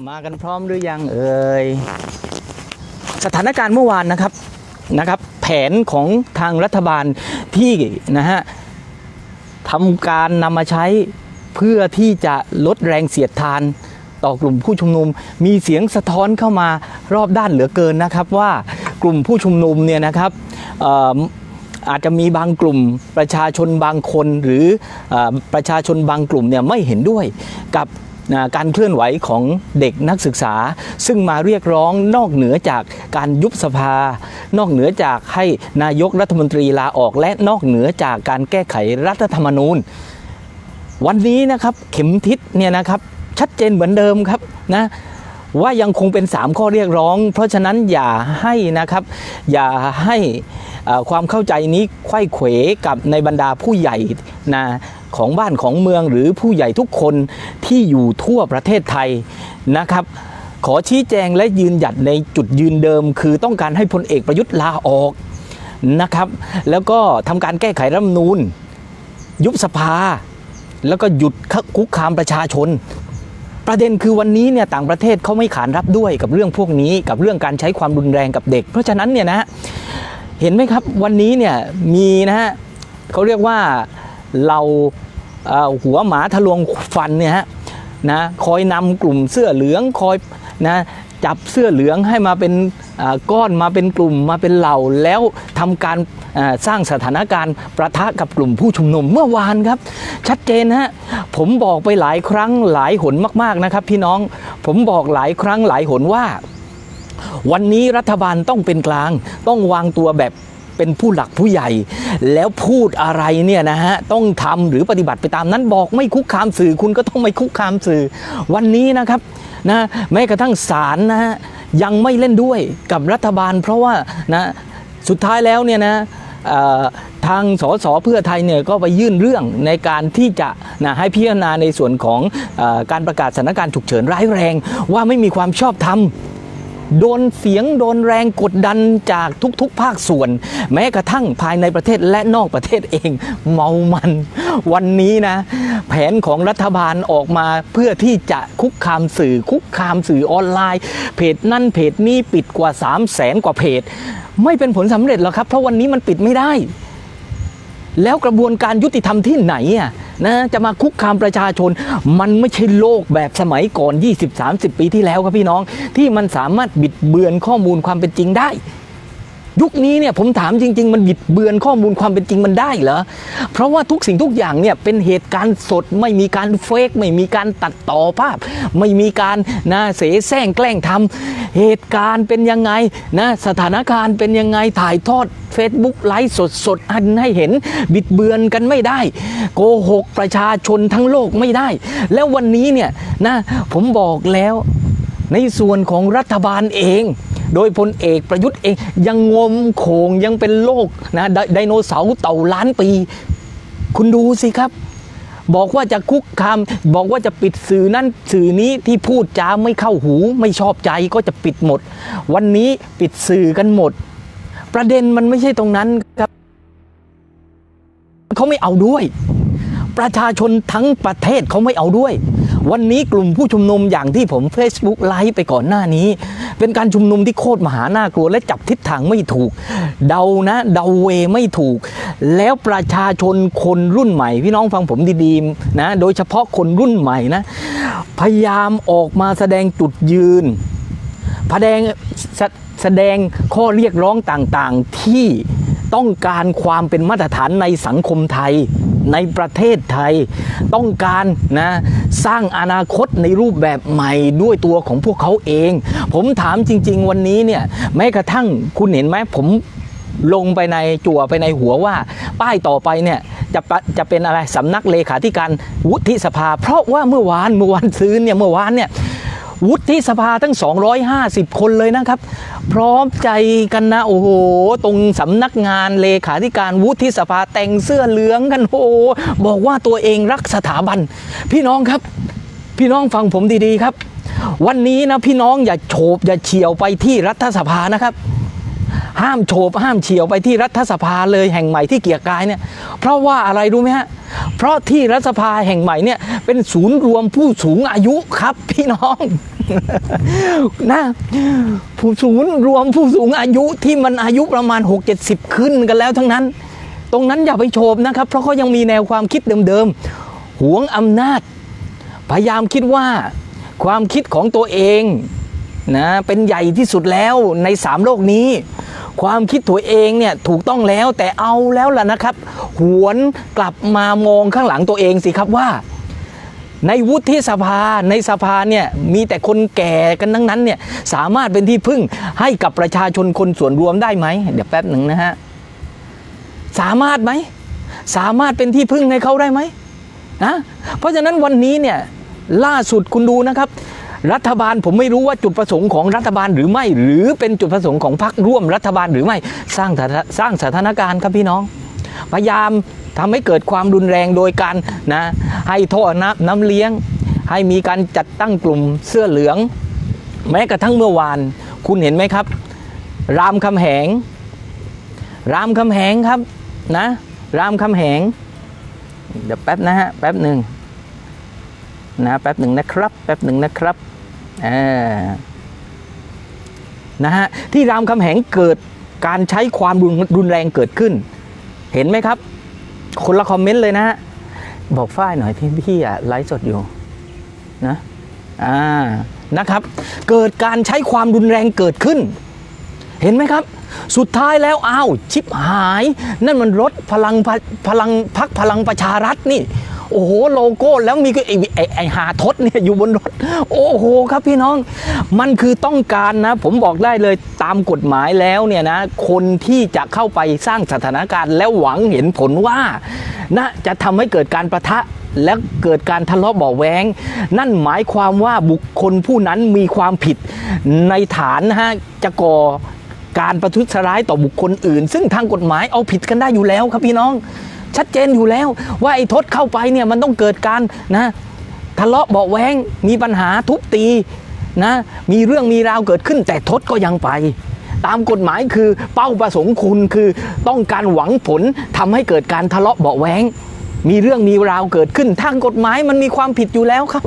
มากันพร้อมหรือยังเอ่ยสถานการณ์เมื่อวานนะครับนะครับ แผนของทางรัฐบาลที่นะฮะทำการนำมาใช้เพื่อที่จะลดแรงเสียดทานต่อกลุ่มผู้ชุมนุม มีเสียงสะท้อนเข้ามารอบด้านเหลือเกินนะครับ ว่ากลุ่มผู้ชุมนุมเนี่ยนะครับอาจจะมีบางกลุ่มประชาชนบางคนหรืออประชาชนบางกลุ่มเนี่ยไม่เห็นด้วยกับ นะการเคลื่อนไหวของเด็กนักศึกษา ซึ่งมาเรียกร้องนอกเหนือจากการยุบสภา นอกเหนือจากให้นายกรัฐมนตรีลาออก และนอกเหนือจากการแก้ไขรัฐธรรมนูญ วันนี้นะครับเข็มทิศเนี่ยนะครับชัดเจนเหมือนเดิมครับนะ ว่ายังคงเป็น 3 ข้อเรียกร้อง เพราะฉะนั้นอย่าให้นะครับ อย่าให้ความเข้าใจนี้ไขว้เขวกับในบรรดาผู้ใหญ่นะของบ้านของเมืองหรือผู้ใหญ่ทุกคนที่อยู่ทั่วประเทศไทยนะครับ ขอชี้แจงและยืนหยัดในจุดยืนเดิม คือต้องการให้พลเอกประยุทธ์ลาออกนะครับ แล้วก็ทำการแก้ไขรัฐมนูญยุบสภา แล้วก็หยุดคุกคามประชาชน ประเด็นคือวันนี้เนี่ยต่างประเทศเขาไม่ขานรับด้วยกับเรื่องพวกนี้ กับเรื่องการใช้ความรุนแรงกับเด็ก เพราะฉะนั้นเนี่ยนะเห็นไหมครับวันนี้เนี่ยมีนะฮะเขาเรียกว่าเราหัวหมาทะลวงฟันเนี่ยฮะนะคอยนำกลุ่มเสื้อเหลืองคอยนะ จับเสื้อเหลืองให้มาเป็นก้อนมาเป็นกลุ่มมาเป็นเหล่า แล้วทำการสร้างสถานการณ์ประทะกับกลุ่มผู้ชุมนุมเมื่อวานครับ ชัดเจนฮะผมบอกไปหลายครั้งหลายหนมาก ๆนะครับ พี่น้องผมบอกหลายครั้งหลายหนว่า วันนี้รัฐบาลต้องเป็นกลาง ต้องวางตัวแบบ เป็นผู้หลักผู้ใหญ่ แล้วพูดอะไรเนี่ยนะฮะต้องทำหรือปฏิบัติไปตามนั้นบอกไม่คุกคามสื่อคุณก็ต้องไม่คุกคามสื่อ วันนี้นะครับนะแม้กระทั่งศาลนะฮะยังไม่เล่นด้วยกับรัฐบาล เพราะว่านะสุดท้ายแล้วเนี่ยนะทางสสเพื่อไทยเนี่ยก็ไปยื่นเรื่องในการที่จะนะให้พิจารณาในส่วนของอการประกาศสถานการณ์ฉุกเฉินร้ายแรง ว่าไม่มีความชอบธรรม โดนเสียงโดนแรงกดดันจากทุกๆ ภาคส่วน แม้กระทั่งภายในประเทศและนอกประเทศเองเมามัน วันนี้นะ แผนของรัฐบาลออกมาเพื่อที่จะคุกคามสื่อคุกคามสื่อออนไลน์ เพจนั่นเพจนี้ปิดกว่า 3 0 0แสนกว่าเพจ ไม่เป็นผลสำเร็จหรอกครับ เพราะวันนี้มันปิดไม่ได้ แล้วกระบวนการยุติธรรมที่ไหนอะ นะจะมาคุกคามประชาชน มันไม่ใช่โลกแบบสมัยก่อน 20-30 ปีที่แล้วครับพี่น้อง ที่มันสามารถบิดเบือนข้อมูลความเป็นจริงได้ ยุคนี้เนี่ยผมถามจริง ๆ มันบิดเบือนข้อมูลความเป็นจริงมันได้เหรอเพราะว่าทุกสิ่งทุกอย่างเนี่ยเป็นเหตุการณ์สดไม่มีการเฟกไม่มีการตัดต่อภาพ ไม่มีการนะเสแสร้งแกล้งทำเหตุการณ์เป็นยังไงนะสถานการณ์เป็นยังไงถ่ายทอด Facebook ไลฟ์สดสดอันให้เห็นบิดเบือนกันไม่ได้ โกหกประชาชนทั้งโลกไม่ได้ แล้ววันนี้เนี่ยนะผมบอกแล้วในส่วนของรัฐบาลเอง โดยพลเอกประยุทธ์เองยังงมโขงยังเป็นโลกนะไดโนเสาร์เต่าล้านปี คุณดูสิครับ บอกว่าจะคุกคามบอกว่าจะปิดสื่อนั้นสื่อนี้ที่พูดจาไม่เข้าหูไม่ชอบใจก็จะปิดหมด วันนี้ปิดสื่อกันหมด ประเด็นมันไม่ใช่ตรงนั้นครับเขาไม่เอาด้วย ประชาชนทั้งประเทศเขาไม่เอาด้วย วันนี้กลุ่มผู้ชุมนุมอย่างที่ผม Facebook ไลฟ์ไปก่อนหน้านี้ เป็นการชุมนุมที่โคตรมหาน่ากลัวและจับทิศทางไม่ถูก เดานะเดาเวไม่ถูก แล้วประชาชนคนรุ่นใหม่ พี่น้องฟังผมดีๆนะโดยเฉพาะคนรุ่นใหม่นะพยายามออกมาแสดงจุดยืนแสดงแสแสดงข้อเรียกร้องต่างๆที่ต้องการความเป็นมาตรฐานในสังคมไทย ในประเทศไทย ต้องการนะสร้างอนาคตในรูปแบบใหม่ด้วยตัวของพวกเขาเอง ผมถามจริง ๆ วันนี้เนี่ยแม้กระทั่งคุณเห็นไหมผมลงไปในจั่วไปในหัวว่า ป้ายต่อไปเนี่ยจะจะเป็นอะไรสำนักเลขาธิการวุฒิสภา เพราะว่าเมื่อวานเมื่อวานซื้อเนี่ยเมื่อวานเนี่ย วุฒิสภาทั้ง 250 คนเลยนะครับ พร้อมใจกันนะ โอ้โห ตรงสำนักงานเลขาธิการวุฒิสภาแต่งเสื้อเหลืองกันโอ้บอกว่าตัวเองรักสถาบัน พี่น้องครับ พี่น้องฟังผมดีๆครับ วันนี้นะพี่น้องอย่าโฉบอย่าเฉียวไปที่รัฐสภานะครับ ห้ามโฉบห้ามเฉียวไปที่รัฐสภาเลยแห่งใหม่ที่เกียรกายเนี่ยเพราะว่าอะไรรู้ไหมฮะเพราะที่รัฐสภาแห่งใหม่เนี่ยเป็นศูนย์รวมผู้สูงอายุครับพี่น้องนะผู้สูงรวมผู้สูงอายุที่มันอายุประมาณ 6 70 ขึ้นกันแล้วทั้งนั้น ตรงนั้นอย่าไปโฉบนะครับ เพราะเขายังมีแนวความคิดเดิมๆหวงอำนาจ พยายามคิดว่าความคิดของตัวเองนะเป็นใหญ่ที่สุดแล้วในสามโลกนี้ ความคิดตัวเองเนี่ยถูกต้องแล้วแต่เอาแล้วล่ะนะครับ หวนกลับมามองข้างหลังตัวเองสิครับว่า ในวุฒิสภาในสภาเนี่ยมีแต่คนแก่กันทั้งนั้นเนี่ยสามารถเป็นที่พึ่งให้กับประชาชนคนส่วนรวมได้ไหมเดี๋ยวแป๊บหนึ่งนะฮะสามารถไหมสามารถเป็นที่พึ่งให้เขาได้ไหมนะเพราะฉะนั้นวันนี้เนี่ยล่าสุดคุณดูนะครับ รัฐบาลผมไม่รู้ว่าจุดประสงค์ของรัฐบาลหรือไม่ หรือเป็นจุดประสงค์ของพรรคร่วมรัฐบาลหรือไม่สร้างสร้างสถานการณ์ครับพี่น้อง พยายามทำให้เกิดความรุนแรงโดยการนะให้ท่อน้ำน้ำเลี้ยง ให้มีการจัดตั้งกลุ่มเสื้อเหลือง แม้กระทั่งเมื่อวาน คุณเห็นไหมครับ รามคำแหง รามคำแหงครับนะ รามคำแหง เดี๋ยวแป๊บนะฮะแป๊บหนึ่งนะแป๊บหนึ่งนะครับ แป๊บหนึ่งนะครับ นะฮะที่รามคำแหงเกิดการใช้ความรุนรนแรงเกิดขึ้น เห็นไหมครับ คนละคอมเมนต์เลยนะฮะบอกฝ้ายหน่อยที่พี่อะไลฟ์สดอยู่นะอ่านะครับ เกิดการใช้ความรุนแรงเกิดขึ้น เห็นไหมครับ สุดท้ายแล้วอ้าวชิบหาย นั่นมันรถพลังพพลังพักพลังประชารัฐนี่ โอ้โหโลโก้แล้วมีไอ้ไอ้ไอ้หาทศเนี่ยอยู่บนรถ โอ้โหครับพี่น้อง มันคือต้องการนะ ผมบอกได้เลยตามกฎหมายแล้วเนี่ยนะ คนที่จะเข้าไปสร้างสถานการณ์ แล้วหวังเห็นผลว่านะจะทำให้เกิดการประทะและเกิดการทะเลาะเบาแวงนั่นหมายความว่าบุคคลผู้นั้นมีความผิดในฐานนะฮะจะก่อการประทุษร้ายต่อบุคคลอื่น ซึ่งทางกฎหมายเอาผิดกันได้อยู่แล้วครับพี่น้อง ชัดเจนอยู่แล้ว ว่าไอ้ทศเข้าไปเนี่ยมันต้องเกิดการนะทะเลาะเบาแวงมีปัญหาทุบตีนะมีเรื่องมีราวเกิดขึ้น แต่ทศก็ยังไป ตามกฎหมายคือเป้าประสงค์คุณคือต้องการหวังผลทำให้เกิดการทะเลาะเบาแวงมีเรื่องมีราวเกิดขึ้นทางกฎหมายมันมีความผิดอยู่แล้วครับ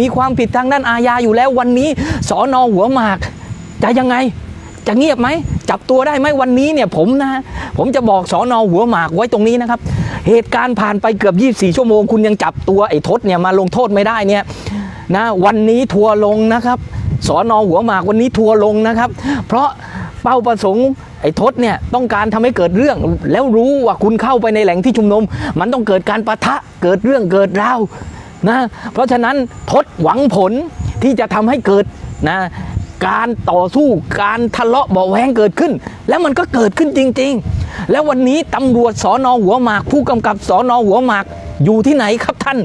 มีความผิดทางด้านอาญาอยู่แล้ววันนี้สอนอหัวหมากจะยังไง จะเงียบไหมจับตัวได้ไหมวันนี้เนี่ยผมนะผมจะบอกสอนอหัวหมากไว้ตรงนี้นะครับ เหตุการณ์ผ่านไปเกือบ 24 ชั่วโมง คุณยังจับตัวไอ้ทศเนี่ยมาลงโทษไม่ได้เนี่ยนะวันนี้ทัวลงนะครับสอนอหัวหมากวันนี้ทัวลงนะครับ เพราะเป้าประสงค์ไอ้ทศเนี่ยต้องการทำให้เกิดเรื่อง แล้วรู้ว่าคุณเข้าไปในแหล่งที่ชุมนุม มันต้องเกิดการประทะเกิดเรื่องเกิดราวนะเพราะฉะนั้นทศหวังผลที่จะทำให้เกิดนะ การต่อสู้การทะเลาะเบาะแวงเกิดขึ้น แล้วมันก็เกิดขึ้นจริง ๆ แล้ววันนี้ตำรวจสอนอหัวหมาก ผู้กำกับสอนอหัวหมากอยู่ที่ไหนครับท่าน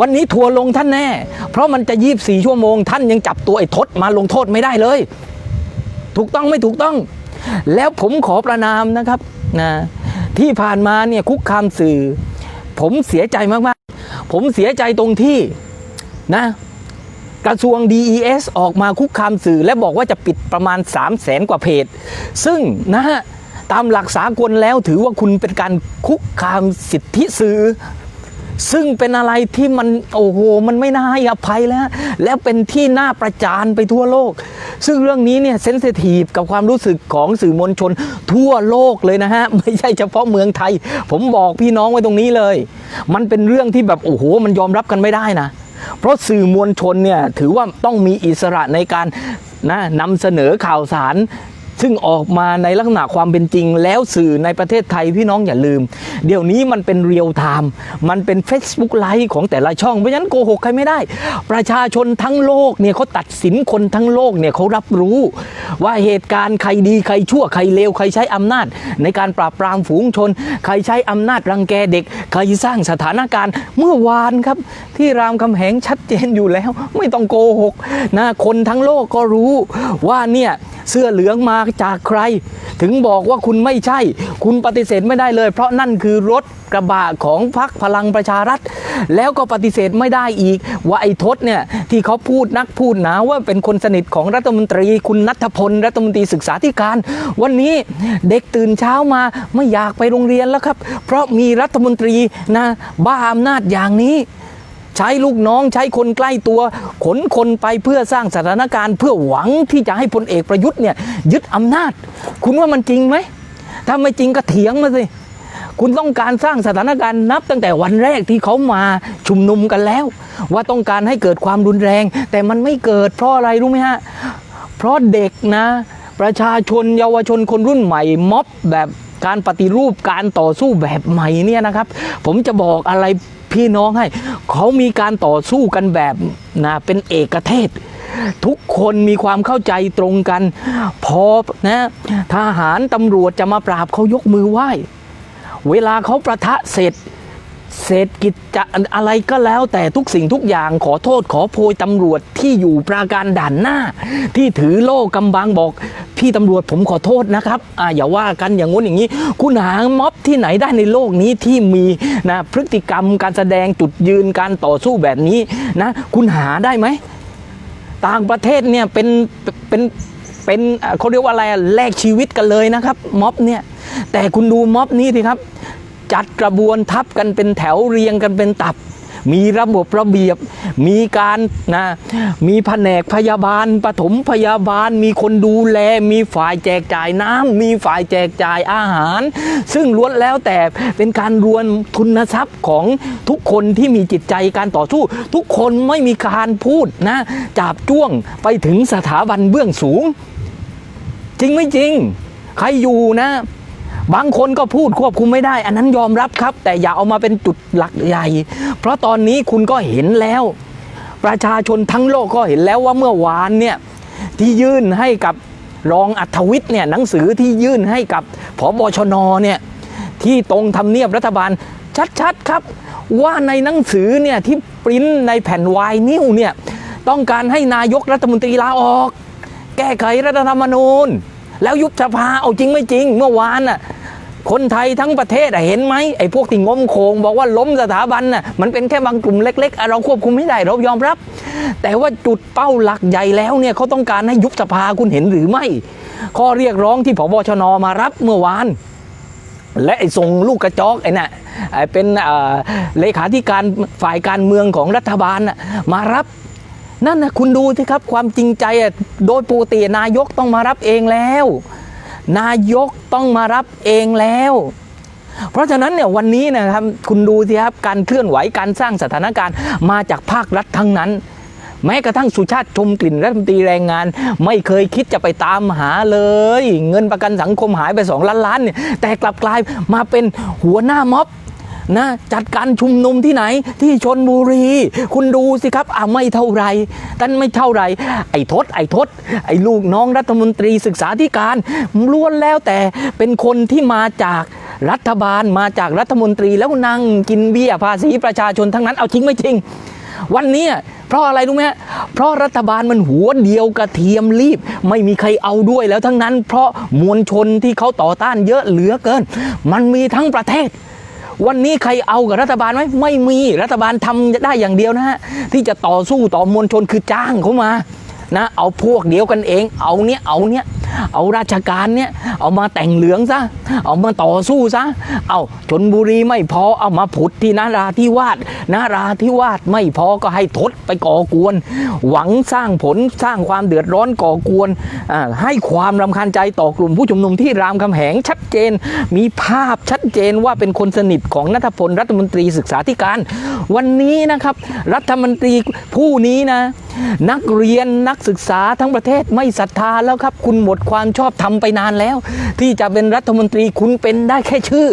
วันนี้ทัวร์ลงท่านแน่ เพราะมันจะยีบสี่ชั่วโมง ท่านยังจับตัวไอ้ทศมาลงโทษไม่ได้เลย ถูกต้องไม่ถูกต้อง แล้วผมขอประนามนะครับนะที่ผ่านมาเนี่ยคุกคามสื่อ ผมเสียใจมากๆ ผมเสียใจตรงที่นะ กระทรวง DES ออกมาคุกคามสื่อ และบอกว่าจะปิดประมาณ 3 0 0แสนกว่าเพจ ซึ่งนะฮะตามหลักสากลแล้วถือว่าคุณเป็นการคุกคามสิทธิสื่อ ซึ่งเป็นอะไรที่มันโอ้โหมันไม่น่าให้อภัยแล้ว แล้วเป็นที่น่าประจานไปทั่วโลก ซึ่งเรื่องนี้เนี่ยเซนซิทีฟกับความรู้สึกของสื่อมวลชนทั่วโลกเลยนะฮะ ไม่ใช่เฉพาะเมืองไทย ผมบอกพี่น้องไว้ตรงนี้เลย มันเป็นเรื่องที่แบบโอ้โห มันยอมรับกันไม่ได้นะ เพราะสื่อมวลชนเนี่ยถือว่าต้องมีอิสระในการนะนำเสนอข่าวสาร ซึ่งออกมาในลักษณะความเป็นจริง แล้วสื่อในประเทศไทยพี่น้องอย่าลืม เดี๋ยวนี้มันเป็นเรียลไทม์มันเป็น Facebook ไลฟ์ของแต่ละช่อง เพราะฉะนั้นโกหกใครไม่ได้ ประชาชนทั้งโลกเนี่ยเขาตัดสินคนทั้งโลกเนี่ยเขารับรู้ ว่าเหตุการณ์ใครดีใครชั่วใครเลวใครใช้อำนาจ ในการปราบปรามฝูงชน ใครใช้อำนาจรังแกเด็ก ใครสร้างสถานการณ์เมื่อวานครับ ที่รามคำแหงชัดเจนอยู่แล้ว ไม่ต้องโกหกนะคนทั้งโลกก็รู้ว่าเนี่ยเสื้อเหลืองมาจากใคร ถึงบอกว่าคุณไม่ใช่ คุณปฏิเสธไม่ได้เลย เพราะนั่นคือรถกระบะของพรรคพลังประชารัฐ แล้วก็ปฏิเสธไม่ได้อีก ว่าไอ้ทศเนี่ยที่เขาพูดนักพูดหนาว่าเป็นคนสนิทของรัฐมนตรี คุณนัทพลรัฐมนตรีศึกษาธิการ วันนี้เด็กตื่นเช้ามาไม่อยากไปโรงเรียนแล้วครับ เพราะมีรัฐมนตรีนะบ้าอำนาจอย่างนี้ ใช้ลูกน้องใช้คนใกล้ตัว ขนคนไปเพื่อสร้างสถานการณ์ เพื่อหวังที่จะให้พลเอกประยุทธ์เนี่ยยึดอำนาจ คุณว่ามันจริงไหมถ้าไม่จริงก็เถียงมาสิคุณต้องการสร้างสถานการณ์นับตั้งแต่วันแรกที่เขามาชุมนุมกันแล้ว ว่าต้องการให้เกิดความรุนแรง แต่มันไม่เกิดเพราะอะไรรู้ไหมฮะ เพราะเด็กนะ ประชาชนเยาวชนคนรุ่นใหม่ม็อบแบบการปฏิรูปการต่อสู้แบบใหม่เนี่ยนะครับ ผมจะบอกอะไร พี่น้องให้ เขามีการต่อสู้กันแบบนะเป็นเอกเทศ ทุกคนมีความเข้าใจตรงกัน พอนะทหารตำรวจจะมาปราบเขายกมือไหว้ เวลาเขาประทะเสร็จ เศรษฐกิจจะอะไรก็แล้วแต่ทุกสิ่งทุกอย่างขอโทษขอโพยตำรวจที่อยู่ปราการด่านหน้า ที่ถือโล่กำบังบอกพี่ตำรวจผมขอโทษนะครับอ่าอย่าว่ากันอย่างงู้นอย่างนี้ คุณหาม็อบที่ไหนได้ในโลกนี้ที่มีนะพฤติกรรมการแสดงจุดยืนการต่อสู้แบบนี้นะคุณหาได้ไหมต่างประเทศเนี่ยเป็นเป็นเป็นเขาเรียกว่าอะไรแลกชีวิตกันเลยนะครับม็อบเนี่ยแต่คุณดูม็อบนี้สิครับ จัดกระบวนทับกันเป็นแถวเรียงกันเป็นตับ มีระบบระเบียบ มีการนะมีแผนกพยาบาลปฐมพยาบาล มีคนดูแล มีฝ่ายแจกจ่ายน้ำมีฝ่ายแจกจ่ายอาหาร ซึ่งล้วนแล้วแต่เป็นการรวมทุนทรัพย์ของทุกคนที่มีจิตใจการต่อสู้ ทุกคนไม่มีการพูดนะจับจ้วงไปถึงสถาบันเบื้องสูง จริงไม่จริง ใครอยู่นะ บางคนก็พูดควบคุมไม่ได้ อันนั้นยอมรับครับ แต่อย่าเอามาเป็นจุดหลักใหญ่ เพราะตอนนี้คุณก็เห็นแล้ว ประชาชนทั้งโลกก็เห็นแล้วว่าเมื่อวานเนี่ยที่ยื่นให้กับรองอัธวิทย์เนี่ยหนังสือที่ยื่นให้กับผบชนเนี่ยที่ตรงทำเนียบรัฐบาลชัดๆครับ ว่าในหนังสือเนี่ยที่ปริ้นในแผ่นวายนิ้วเนี่ยต้องการให้นายกรัฐมนตรีลาออก แก้ไขรัฐธรรมนูญ แล้วยุบสภาเอาจริงไม่จริง เมื่อวานน่ะคนไทยทั้งประเทศเห็นไหมไอ้พวกที่งมโคงบอกว่าล้มสถาบันน่ะมันเป็นแค่บางกลุ่มเล็ก ๆ เราควบคุมไม่ได้เรายอมรับ แต่ว่าจุดเป้าหลักใหญ่แล้วเนี่ยเขาต้องการให้ยุบสภาคุณเห็นหรือไม่ ข้อเรียกร้องที่พบชนมารับเมื่อวาน และไอ้ส่งลูกกระจอกไอ้น่ะเป็นเลขาธิการฝ่ายการเมืองของรัฐบาลมารับ นั่นนะคุณดูสิครับความจริงใจอะโดยปกตินายกต้องมารับเองแล้ว นายกต้องมารับเองแล้ว เพราะฉะนั้นเนี่ยวันนี้นะครับคุณดูสิครับการเคลื่อนไหวการสร้างสถานการณ์มาจากภาครัฐทั้งนั้นแม้กระทั่งสุชาติชมกลิ่นรัฐมนตรีแรงงาน ไม่เคยคิดจะไปตามหาเลย เงินประกันสังคมหายไปสองล้านล้านเนี่ยแต่กลับกลายมาเป็นหัวหน้าม็อบ นะจัดการชุมนุมที่ไหนที่ชนบุรี คุณดูสิครับอะไม่เท่าไรท่านไม่เท่าไร ไอ้ทศไอ้ทศไอ้ลูกน้องรัฐมนตรีศึกษาธิการล้วนแล้วแต่เป็นคนที่มาจากรัฐบาลมาจากรัฐมนตรีแล้วนั่งกินเบี้ยภาษีประชาชนทั้งนั้นเอาจริงไม่จริง วันนี้เพราะอะไรรู้ไหมเพราะรัฐบาลมันหัวเดียวกระเทียมรีบ ไม่มีใครเอาด้วยแล้วทั้งนั้น เพราะมวลชนที่เขาต่อต้านเยอะเหลือเกิน มันมีทั้งประเทศ วันนี้ใครเอากับรัฐบาลไหมไม่มีรัฐบาลทำได้อย่างเดียวนะฮะที่จะต่อสู้ต่อมวลชนคือจ้างเขามานะเอาพวกเดียวกันเอง เอาเนี้ยเอาเนี้ย เอาราชการเนี้ยเอามาแต่งเหลืองซะ เอามาต่อสู้ซะ เอาชนบุรีไม่พอเอามาผุดที่นาราธิวาสนาราธิวาสไม่พอก็ให้ทศไปก่อกวน หวังสร้างผลสร้างความเดือดร้อนก่อกวนให้ความรำคาญใจต่อกลุ่มผู้ชุมนุมที่รามคำแหงชัดเจน มีภาพชัดเจนว่าเป็นคนสนิทของนัทพลรัฐมนตรีศึกษาธิการ วันนี้นะครับ รัฐมนตรีผู้นี้นะ นักเรียนนักศึกษาทั้งประเทศไม่ศรัทธาแล้วครับ คุณหมดความชอบทำไปนานแล้ว ที่จะเป็นรัฐมนตรีคุณเป็นได้แค่ชื่อ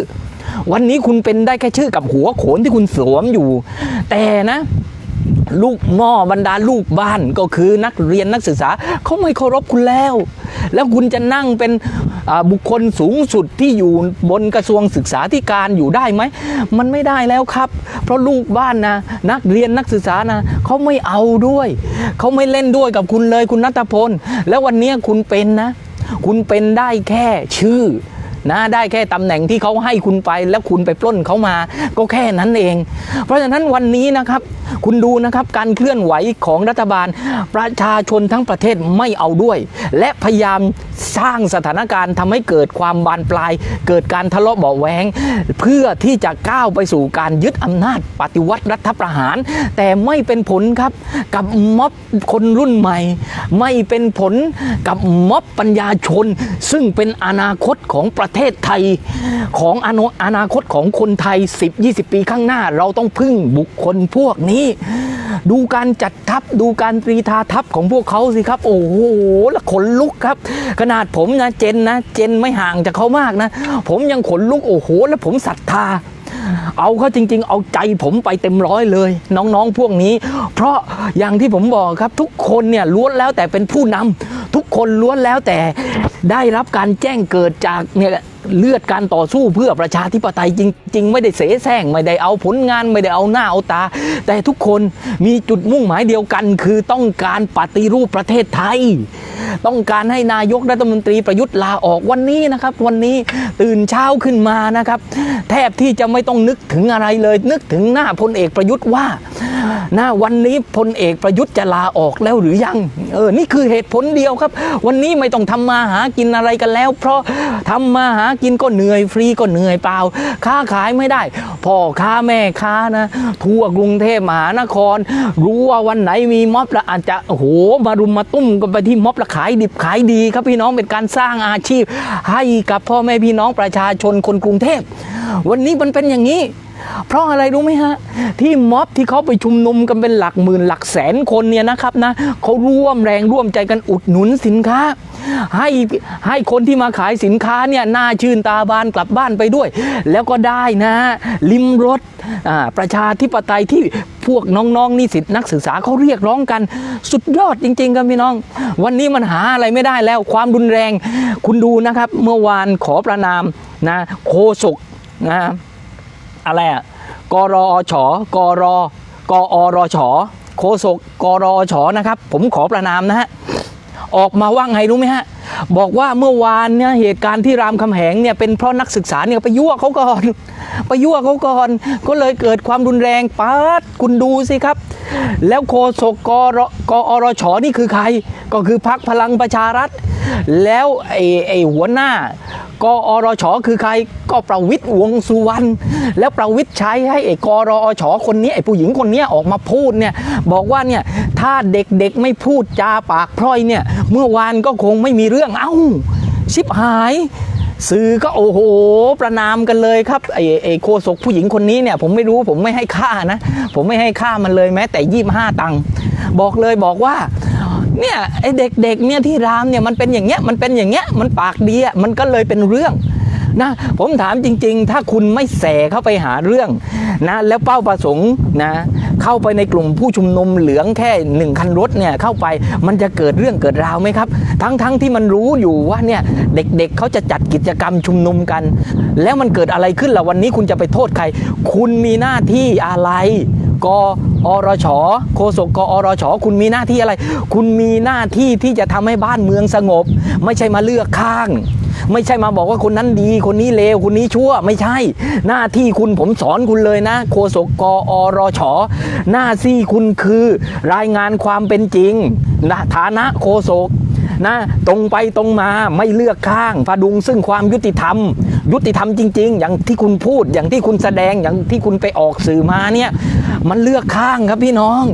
วันนี้คุณเป็นได้แค่ชื่อกับหัวโขนที่คุณสวมอยู่ แต่นะ ลูกหม้อบรรดาลูกบ้านก็คือนักเรียนนักศึกษาเขาไม่เคารพคุณแล้ว แล้วคุณจะนั่งเป็นบุคคลสูงสุดที่อยู่บนกระทรวงศึกษาธิการอยู่ได้ไหม มันไม่ได้แล้วครับ เพราะลูกบ้านนะนักเรียนนักศึกษานะเขาไม่เอาด้วยเขาไม่เล่นด้วยกับคุณเลยคุณนัทพล แล้ววันนี้คุณเป็นนะ คุณเป็นได้แค่ชื่อ นะได้แค่ตำแหน่งที่เขาให้คุณไปแล้วคุณไปปล้นเขามาก็แค่นั้นเอง เพราะฉะนั้นวันนี้นะครับ คุณดูนะครับการเคลื่อนไหวของรัฐบาล ประชาชนทั้งประเทศไม่เอาด้วย และพยายามสร้างสถานการณ์ทำให้เกิดความบานปลาย เกิดการทะเลาะเบาะแวงเพื่อที่จะก้าวไปสู่การยึดอำนาจปฏิวัติรัฐประหาร แต่ไม่เป็นผลครับกับม็อบคนรุ่นใหม่ ไม่เป็นผลกับม็อบปัญญาชน ซึ่งเป็นอนาคตของประเทศไทยของอนาอนาคตของคนไทย 10-20 ปีข้างหน้า เราต้องพึ่งบุคคลพวกนี้ ดูการจัดทัพดูการตรีทาทัพของพวกเขาสิครับ โอ้โหแล้วขนลุกครับ ขนาดผมนะเจนนะเจนไม่ห่างจากเขามากนะ ผมยังขนลุกโอ้โห แล้วผมศรัทธาเอาเขาจริง ๆ เอาใจผมไปเต็มร้อยเลย น้องๆพวกนี้ เพราะอย่างที่ผมบอกครับทุกคนเนี่ยล้วนแล้วแต่เป็นผู้นำทุกคนล้วนแล้วแต่ได้รับการแจ้งเกิดจากเนี่ยเลือดการต่อสู้เพื่อประชาธิปไตยจริง ๆ ไม่ได้เสแสร้งไม่ได้เอาผลงานไม่ได้เอาหน้าเอาตา แต่ทุกคนมีจุดมุ่งหมายเดียวกัน คือต้องการปฏิรูปประเทศไทย ต้องการให้นายกรัฐมนตรีประยุทธ์ลาออกวันนี้นะครับ วันนี้ตื่นเช้าขึ้นมานะครับ แทบที่จะไม่ต้องนึกถึงอะไรเลย นึกถึงหน้าพลเอกประยุทธ์ว่าหน้าวันนี้พลเอกประยุทธ์จะลาออกแล้วหรือยังเออนี่คือเหตุผลเดียวครับ วันนี้ไม่ต้องทำมาหากินอะไรกันแล้ว เพราะทำมาหากินก็เหนื่อยฟรีก็เหนื่อยเปล่า ค้าขายไม่ได้พ่อค้าแม่ค้านะ ทั่วกรุงเทพมหานคร รู้ว่าวันไหนมีม็อบล้วอาจจะโหมารุมมาตุ้มกันไปที่ม็อบล้วขายดิบขายดีครับพี่น้องเป็นการสร้างอาชีพ ให้กับพ่อแม่พี่น้องประชาชนคนกรุงเทพ วันนี้มันเป็นอย่างนี้ เพราะอะไรรู้ไหมฮะ ที่ม็อบที่เขาไปชุมนุมกันเป็นหลักหมื่นหลักแสนคนเนี่ยนะครับนะเขาร่วมแรงร่วมใจกันอุดหนุนสินค้า ให้ให้คนที่มาขายสินค้าเนี่ยหน้าชื่นตาบานกลับบ้านไปด้วย แล้วก็ได้นะลิมรถประชาธิปไตยที่พวกน้องๆนิสิตนักศึกษาเขาเรียกร้องกัน สุดยอดจริง ๆ ครับพี่น้อง วันนี้มันหาอะไรไม่ได้แล้วความรุนแรง คุณดูนะครับ เมื่อวานขอประนามนะโคศกนะ อะไรอะกรอชกรกอรชโคศกกรอชนะครับ ผมขอประนามนะฮะออกมาว่าไงรู้ไหมฮะ บอกว่าเมื่อวานเนี่ยเหตุการณ์ที่รามคำแหงเนี่ยเป็นเพราะนักศึกษาเนี่ยไปยั่วเขาก่อนไปยั่วเขาก่อน ก็เลยเกิดความรุนแรงปาดคุณดูสิครับ แล้วโคศกกรกอรชนี่คือใคร ก็คือพักพลังประชารัฐ แล้วไอ้ไอ้หัวหน้า กอรชคือใครก็ประวิทย์วงสุวรรณแล้วประวิทย์ใช้ให้ไอ้กรอชคนนี้ไอ้ผู้หญิงคนนี้ออกมาพูดเนี่ยบอกว่าเนี่ยถ้าเด็กๆไม่พูดจาปากพร่อยเนี่ยเมื่อวานก็คงไม่มีเรื่องเอ้า ชิบหายสื่อก็โอ้โห ประนามกันเลยครับไอ้ไอ้โคศกผู้หญิงคนนี้เนี่ยผมไม่รู้ผมไม่ให้ค่านะ ผมไม่ให้ค่ามันเลยแม้แต่ยี่ห้าตังค์บอกเลยบอกว่า เนี่ยไอ้เด็กๆเนี่ยที่รามเนี่ยมันเป็นอย่างเงี้ยมันเป็นอย่างเงี้ยมันปากดีอะมันก็เลยเป็นเรื่องนะผมถามจริง ๆ ถ้าคุณไม่แสเข้าไปหาเรื่องนะแล้วเป้าประสงค์นะ เข้าไปในกลุ่มผู้ชุมนุมเหลืองแค่หนึ่งคันรถเนี่ยเข้าไปมันจะเกิดเรื่องเกิดราวไหมครับ ทั้งๆทที่มันรู้อยู่ว่าเนี่ยเด็กๆเเขาจะจัดกิจกรรมชุมนุมกัน แล้วมันเกิดอะไรขึ้นล่ะวันนี้คุณจะไปโทษใคร คุณมีหน้าที่อะไรกอรชโฆษกกอรชคุณมีหน้าที่อะไร คุณมีหน้าที่ที่จะทำให้บ้านเมืองสงบ ไม่ใช่มาเลือกข้าง ไม่ใช่มาบอกว่าคนนั้นดี คนนี้เลวคนนี้ชั่ว ไม่ใช่ หน้าที่คุณผมสอนคุณเลยนะ โฆษกกอรชหน้าที่คุณคือรายงานความเป็นจริงนะฐานะโฆษกนะตรงไปตรงมาไม่เลือกข้างพดุงซึ่งความยุติธรรม ยุติธรรมจริง ๆ อย่างที่คุณพูดอย่างที่คุณแสดงอย่างที่คุณไปออกสื่อมาเนี่ยมันเลือกข้างครับพี่น้อง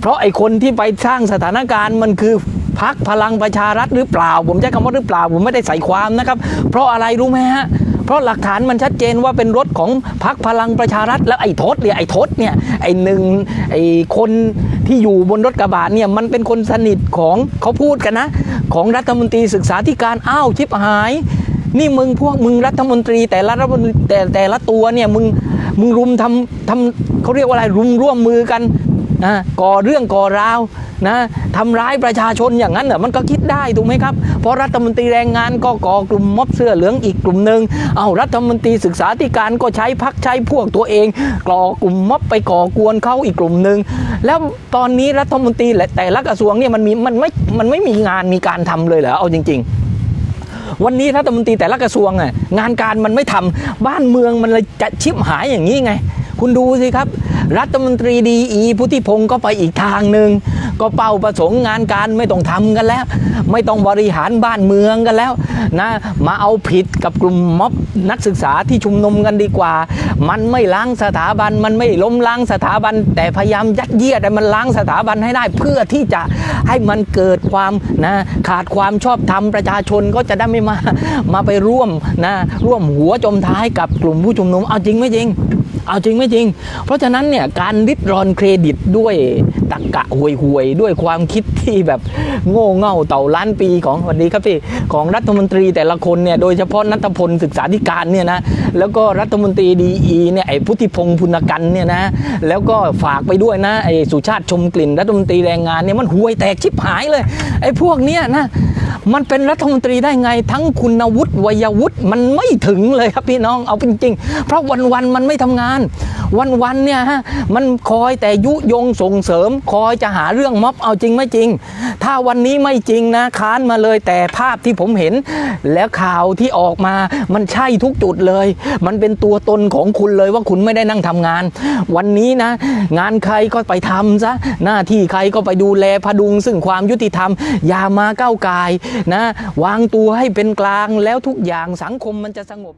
เพราะไอ้คนที่ไปสร้างสถานการณ์มันคือ พักพลังประชารัฐหรือเปล่า ผมใช้คำว่าหรือเปล่า ผมไม่ได้ใส่ความนะครับ เพราะอะไรรู้ไหมฮะเพราะหลักฐานมันชัดเจนว่าเป็นรถของพักพลังประชารัฐ แล้วไอ้ทศเนี่ยไอ้ทศเนี่ยไอ้หนึ่งไอ้คนที่อยู่บนรถกระบะเนี่ยมันเป็นคนสนิทของเขาพูดกันนะ ของรัฐมนตรีศึกษาธิการอ้าวชิบหาย นี่มึงพวกมึงรัฐมนตรีแต่ละรัฐมนตรีแต่แต่ละตัวเนี่ยมึงมึงรุมทำทำเขาเรียกว่าอะไรรุมร่วมมือกันนะก่อเรื่องก่อราว นะทำร้ายประชาชนอย่างนั้นเหรอมันก็คิดได้ถูกไหมครับ เพราะรัฐมนตรีแรงงานก็ก่อกลุ่มม็อบเสื้อเหลืองอีกกลุ่มหนึ่งเอารัฐมนตรีศึกษาธิการก็ใช้พักใช้พวกตัวเองก่อกลุ่มม็อบไปก่อกวนเขาอีกกลุ่มหนึ่งแล้วตอนนี้รัฐมนตรีแต่ละกระทรวงเนี่ยมันมีมันไม่มันไม่มีงานมีการทำเลยเหรอเอาจริง ๆวันนี้รัฐมนตรีแต่ละกระทรวงอะงานการมันไม่ทำบ้านเมืองมันเลยจะชิบหายอย่างนี้ไง คุณดูสิครับ รัฐมนตรีดีอีพุทธิพงศ์ก็ไปอีกทางหนึ่ง ก็เป้าประสงค์งานการไม่ต้องทำกันแล้ว ไม่ต้องบริหารบ้านเมืองกันแล้วนะมาเอาผิดกับกลุ่มม็อบนักศึกษาที่ชุมนุมกันดีกว่า มันไม่ล้างสถาบันมันไม่ล้มล้างสถาบัน แต่พยายามยัดเยียดให้มันล้างสถาบันให้ได้ เพื่อที่จะให้มันเกิดความนะขาดความชอบธรรมประชาชนก็จะได้ไม่มามาไปร่วมนะร่วมหัวจมท้ายกับกลุ่มผู้ชุมนุมเอาจริงไม่จริง เอาจริงไม่จริง เพราะฉะนั้นเนี่ยการริดรอนเครดิตด้วยตรกกะห่วยหวยด้วยความคิดที่แบบโง่เง่าเต่าล้านปีของวันนี้ครับพี่ของรัฐมนตรีแต่ละคนเนี่ยโดยเฉพาะนัทพลศึกษาธิการเนี่ยนะแล้วก็รัฐมนตรีดีอีเนี่ยไอ้พุทธิพงศ์พุนกันเนี่ยนะแล้วก็ฝากไปด้วยนะไอ้สุชาติชมกลิ่นรัฐมนตรีแรงงานเนี่ยมันห่วยแตกชิบหายเลยไอ้พวกเนี้ยนะ มันเป็นรัฐมนตรีได้ไงทั้งคุณวุฒิวัยวุฒิมันไม่ถึงเลยครับพี่น้องเอาจริง เพราะวันๆมันไม่ทำงาน วันๆเนี่ยฮะมันคอยแต่ยุยงส่งเสริม คอยจะหาเรื่องม็อบเอาจริงไม่จริง ถ้าวันนี้ไม่จริงนะค้านมาเลยแต่ภาพที่ผมเห็น แล้วข่าวที่ออกมามันใช่ทุกจุดเลย มันเป็นตัวตนของคุณเลยว่าคุณไม่ได้นั่งทำงาน วันนี้นะ งานใครก็ไปทำซะหน้าที่ใครก็ไปดูแลพดุงซึ่งความยุติธรรมอย่ามาก้าวกายนะวางตัวให้เป็นกลางแล้วทุกอย่างสังคมมันจะสงบ